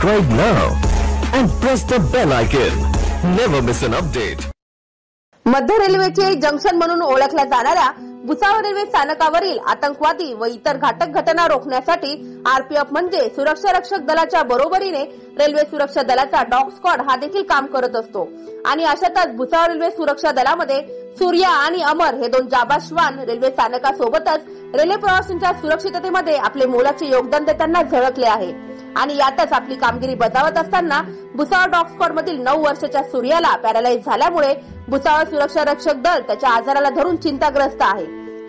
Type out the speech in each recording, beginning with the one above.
Subscribe now and press the bell icon. Never miss an update. मध्य रेल्वेचे junction म्हणून ओळखल्या जाणाऱ्या भुसावळ रेल्वे स्थानकावरील आतंकवादी व इतर घातक घटना रोखण्यासाठी आरपीएफ म्हणजे सुरक्षा रक्षक दलाच्या बरोबरीने रेल्वे सुरक्षा दलाचा डॉग स्क्वॉड हा देखील काम करत असतो आणि अशातच भुसावळ रेल्वे सुरक्षा दलामध्ये सूर्या आणि अमर हे दोन जाबाश्वान रेल्वे स्थानकासोबतच रेल्वे प्रवाशांच्या सुरक्षिततेमध्ये आपले मोलाचे योगदान देताना झळकले आहे आणि यातच आपली कामगिरी बजावत असताना भुसावळ डॉग स्क्वॉड मधील नऊ वर्षाच्या सूर्याला पॅरालाइज झाल्यामुळे भुसावळ सुरक्षा रक्षक दल त्याच्या आजाराला धरून चिंताग्रस्त आहे.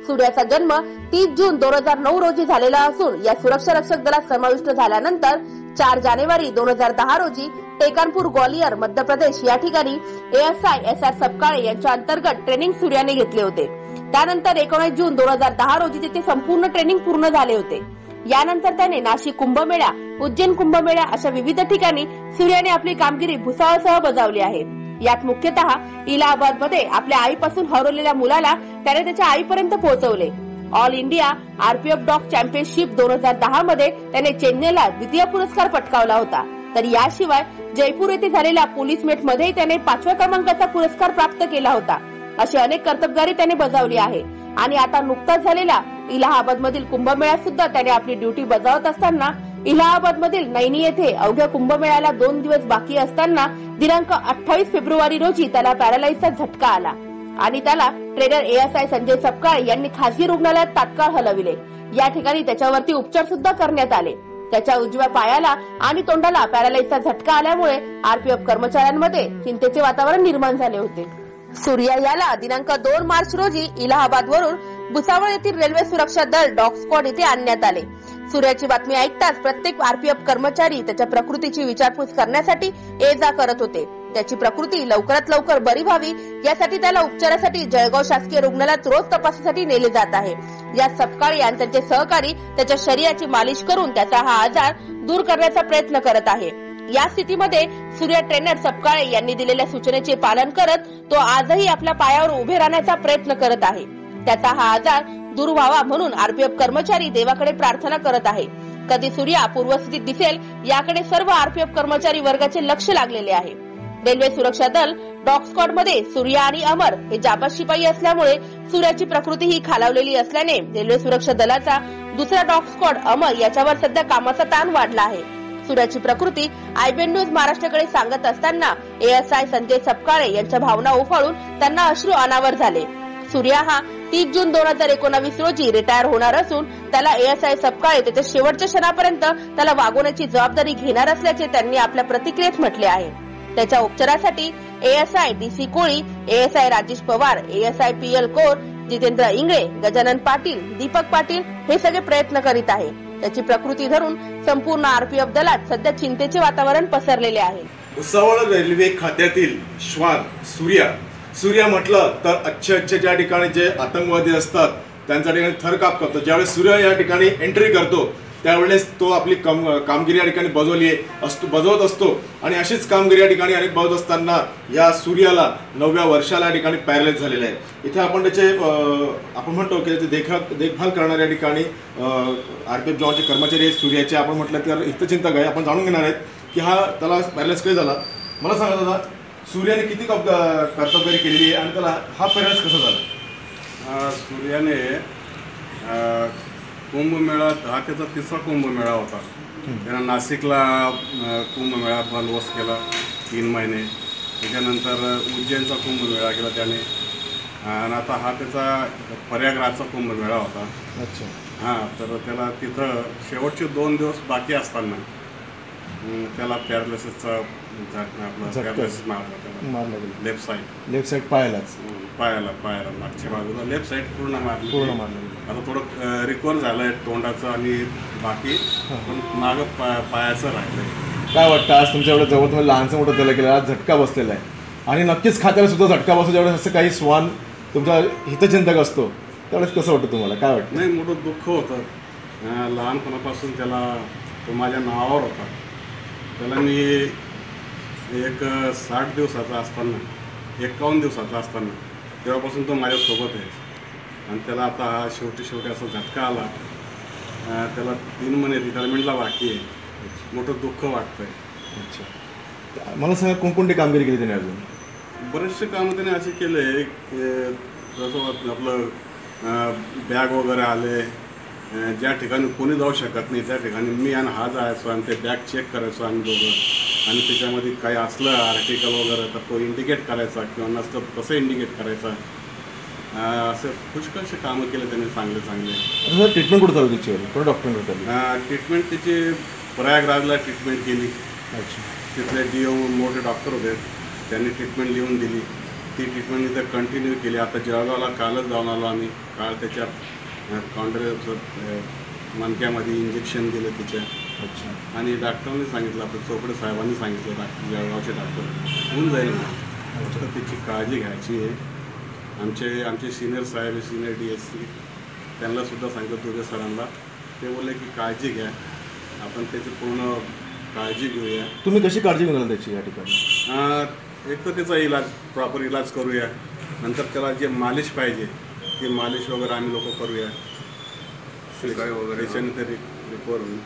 सूर्याचा जन्म तीस जून दोन हजार नऊ रोजी झालेला असून या सुरक्षा रक्षक दलात समाविष्ट झाल्यानंतर चार जानेवारी दोन हजार दहा रोजी टेकानपूर ग्वालियर मध्य प्रदेश या ठिकाणी एएसआय एस आर सबकाळे यांच्या अंतर्गत ट्रेनिंग सूर्याने घेतले होते. त्यानंतर एकोणीस जून दोन हजार दहा रोजी तिथे संपूर्ण ट्रेनिंग पूर्ण झाले होते. यानंतर त्याने नाशिक कुंभमेळा उज्जैन कुंभमेळा अशा विविध ठिकाणी सूर्याने आपली कामगिरी भुसावळसह बजावली आहे. यात मुख्यतः इलाहाबादमध्ये आपल्या आईपासून हरवलेल्या मुलाला त्याने त्याच्या आईपर्यंत पोहोचवले. All India RPF dog championship दोन हजार दहा मध्ये त्याने चेन्नईला द्वितीय पुरस्कार पटकावला होता. तर याशिवाय जयपूर येथे झालेल्या पोलीस मेटमध्ये त्याने पाचव्या क्रमांकाचा पुरस्कार प्राप्त केला होता. अशी अनेक कर्तबगारी त्याने बजावली आहे. आणि आता नुकताच झालेला इलाहाबाद मधील कुंभमेळ्यात सुद्धा त्याने आपली ड्युटी बजावत असताना इलाहाबाद मधील नैनी येथे अवघ्या कुंभमेळ्याला दोन दिवस बाकी असताना दिनांक अठ्ठावीस फेब्रुवारी रोजी त्याला पॅरालाइजचा झटका आला आणि त्याला ट्रेनर एएसआय संजय सपकाळ यांनी खासगी रुग्णालयात तात्काळ हलविले. या ठिकाणी त्याच्यावरती उपचार सुद्धा करण्यात आले. त्याच्या उजव्या पायाला आणि तोंडाला पॅरालाइजचा झटका आल्यामुळे आरपीएफ कर्मचाऱ्यांमध्ये चिंतेचे वातावरण निर्माण झाले होते. सूर्या याला दिनांक दोन मार्च रोजी इलाहाबाद वरून भुसावळ येथील रेल्वे सुरक्षा दल डॉग स्क्वॉड येथे आणण्यात आले. सूर्याची बातमी ऐकताच प्रत्येक आरपीएफ कर्मचारी त्याच्या प्रकृतीची विचारपूस करण्यासाठी ये जा करत होते. त्याची प्रकृती लवकरात लवकर बरी व्हावी यासाठी त्याला उपचारासाठी जळगाव शासकीय रुग्णालयात रोज तपासासाठी नेले जात आहे. या सपकाळी आणि त्यांचे सहकारी त्याच्या शरीराची मालिश करून त्याचा हा आजार दूर करण्याचा प्रयत्न करत आहे. या स्थितीमध्ये सूर्य ट्रेनर सपकाळे यांनी दिलेल्या सूचनेचे पालन करत तो आजही आपल्या पायावर उभे राहण्याचा प्रयत्न करत आहे. त्याचा हा आजार दूर व्हावा म्हणून आरपीएफ कर्मचारी देवाकडे प्रार्थना करत आहे. कधी सूर्या पूर्वस्थितीत दिसेल याकडे सर्व आरपीएफ कर्मचारी वर्गाचे लक्ष लागलेले आहे. रेल्वे सुरक्षा दल डॉग स्कॉटमध्ये सूर्या आणि अमर हे जाबाज शिपाई असल्यामुळे सूर्याची प्रकृती ही खालावलेली असल्याने रेल्वे सुरक्षा दलाचा दुसरा डॉग स्कॉट अमर याच्यावर सध्या कामाचा ताण वाढला आहे. सूर्याची प्रकृती आयबीएन न्यूज महाराष्ट्राकडे सांगत असताना एएसआय संजय सपकाळे यांच्या भावना उफाळून त्यांना अश्रू अनावर झाले. सूर्या हा तीस जून दोन हजार एकोणावीस रोजी रिटायर होणार असून त्याला एएसआय सपकाळे त्याच्या शेवटच्या क्षणापर्यंत त्याला वागवण्याची जबाबदारी घेणार असल्याचे त्यांनी आपल्या प्रतिक्रियेत म्हटले आहे. त्याच्या उपचारासाठी ASI D C Koli ASI Rajesh Pawar ASI P L Kor Jitendra Ingle Gajanan Patil Deepak Patil हे सगळे प्रयत्न करीत आहे. त्याची प्रकृती धरून संपूर्ण आरपीएफ दलात सध्या चिंतेचे वातावरण पसरलेले आहे. भुसावळ रेल्वे खात्यातील श्वान सूर्या सूर्य म्हटलं तर अच्छे अच्छे ज्या ठिकाणी जे आतंकवादी असतात त्यांच्या ठिकाणी थरकाप करतो ज्यावेळेस सूर्य या ठिकाणी एंट्री करतो त्यावेळेस तो आपली कम कामगिरी या ठिकाणी बजवली आहे असतो बजवत असतो. आणि अशीच कामगिरी या ठिकाणी अनेक बजवत असताना या सूर्याला नवव्या वर्षाला या ठिकाणी पॅरलाइज झालेलं आहे. इथे आपण त्याचे आपण म्हणतो की त्याची देखा देखभाल करणाऱ्या ठिकाणी आर पी एफ जवानचे कर्मचारी आहेत सूर्याचे आपण म्हटलं तर हितचिंतक आहे. आपण जाणून घेणार आहेत की हा त्याला पॅरलाइज काही झाला? मला सांगा दादा. सूर्याने किती कप कर्तव्यगिरी केलेली आहे आणि त्याला हा पॅरलाइज कसा झाला? सूर्याने कुंभमेळा हा त्याचा तिसरा कुंभमेळा होता. त्यानं नाशिकला कुंभमेळा बंदोबस्त केला तीन महिने. त्याच्यानंतर उज्जैनचा कुंभमेळा केला त्याने. आणि आता हा त्याचा प्रयागराजचा कुंभमेळा होता. अच्छा. हां तर त्याला तिथं शेवटचे दोन दिवस बाकी असताना त्याला पॅरालिसिसचा आपलं. पॅरालिसिस मारला त्याला. मारला गेला लेफ्ट साईड लेफ्ट साईड पाहायलाच पायाला पायाला मागच्या बाजूला. लेफ्ट साईड पूर्ण मारली पूर्ण मारलं. गेलं. आता थोडं रिकवर झालंय तोंडाचं आणि बाकी. पण मागं पाय पायाचं राहिलंय. काय वाटतं आज तुमच्या एवढं जवळ तुम्ही लहानचं मोठं त्याला केलं आज झटका बसलेला आहे. आणि नक्कीच खात्याला सुद्धा झटका बसतो ज्यावेळेस असं काही स्वान तुमचा हितचिंतक असतो त्यावेळेस कसं वाटतं तुम्हाला? काय वाटतं? नाही मोठं दुःख होतं. लहानपणापासून त्याला तो माझ्या नावावर होता. त्याला मी एक साठ दिवसाचा असताना एकावन्न दिवसाचा असताना तेव्हापासून तो माझ्यासोबत आहे. आणि त्याला आता हा शेवटी शेवटी असा झटका आला. त्याला तीन महिने रिटायरमेंटला बाकी आहे. मोठं दुःख वाटतंय. अच्छा. मला सांगा कोणकोणती कामगिरी केली त्याने अजून? बरेचसे कामं त्याने असे केले. जसं आपलं बॅग वगैरे आले. ज्या ठिकाणी कोणी जाऊ शकत नाही त्या ठिकाणी मी आणि हा जायचो आणि ते बॅग चेक करायचो आम्ही दोघं. आणि त्याच्यामध्ये काही असलं आर्टिकल वगैरे तर तो इंडिकेट करायचा किंवा नसलं तर कसं इंडिकेट करायचा. असं पुष्कळसे कामं केले त्याने चांगले चांगले. ट्रीटमेंट कुठं चालू डॉक्टरांकडे चालू आहे? ट्रीटमेंट त्याची प्रयागराजला ट्रीटमेंट केली. अच्छा. तिथले डी ओ मोठे डॉक्टर होते. त्यांनी ट्रीटमेंट लिहून दिली. ती ट्रीटमेंट इथं कंटिन्यू केली. आता जळगावला कालच जाऊन आलो आम्ही. काल त्याच्या कॉन्ट्रेचं मणक्यामध्ये इंजेक्शन दिलं तिच्या. अच्छा. आणि डॉक्टरांनी सांगितलं आपलं चोपडे साहेबांनी सांगितलं डॉक्टर जळगावचे डॉक्टर होऊन जाईल म्हणून फक्त त्याची काळजी घ्यायची आहे. आमचे आमचे सिनियर साहेब सिनियर डी एस सी त्यांना सुद्धा सांगितलं दुबे सरांना. ते बोलले की काळजी घ्या. आपण त्याची पूर्ण काळजी घेऊया. तुम्ही कशी काळजी आला त्याची या ठिकाणी? एक तर त्याचा इलाज प्रॉपर इलाज करूया. नंतर त्याला जे मालिश पाहिजे ते मालिश वगैरे आम्ही लोक करूया. शिकाय वगैरे तरी रिकवर होईल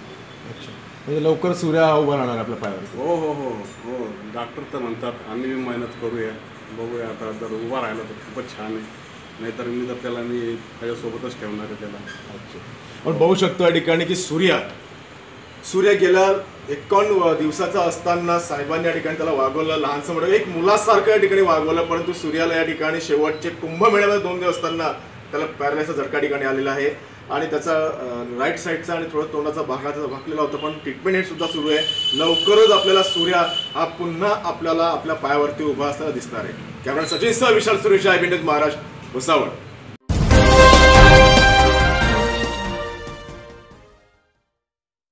अच्छा. म्हणजे लवकर सूर्या उभा राहणार आपल्या पायावर. हो हो हो हो. डॉक्टर तर म्हणतात आम्ही बी मेहनत करूया. बघूया आता जर उभा राहिला तर खूपच छान आहे. नाहीतर मी तर त्याला मी त्याच्यासोबतच ठेवणार आहे त्याला. अच्छा. आपण बघू शकतो या ठिकाणी की सूर्या सूर्य गेल्या एकावन्न दिवसाचा असताना साहेबांनी या ठिकाणी त्याला वागवलं. लहानसं मोठं एक मुलासारखं या ठिकाणी वागवलं परंतु सूर्याला या ठिकाणी शेवटचे कुंभमेळ्यामध्ये दोन दिवस असताना त्याला पॅरलायचा झटका ठिकाणी आलेला आहे. आणि त्याचा राईट साईडचा आणि थोडं तोंडाचा भाग भागलेला होता पण ट्रीटमेंट हे सुद्धा सुरू आहे. लवकरच आपल्याला सूर्या हा पुन्हा आपल्याला आपल्या पायावरती उभा असताना दिसणार आहे. कॅमेरा सचिन सह विशाल सुरेश आय महाराष्ट्र भुसावळ.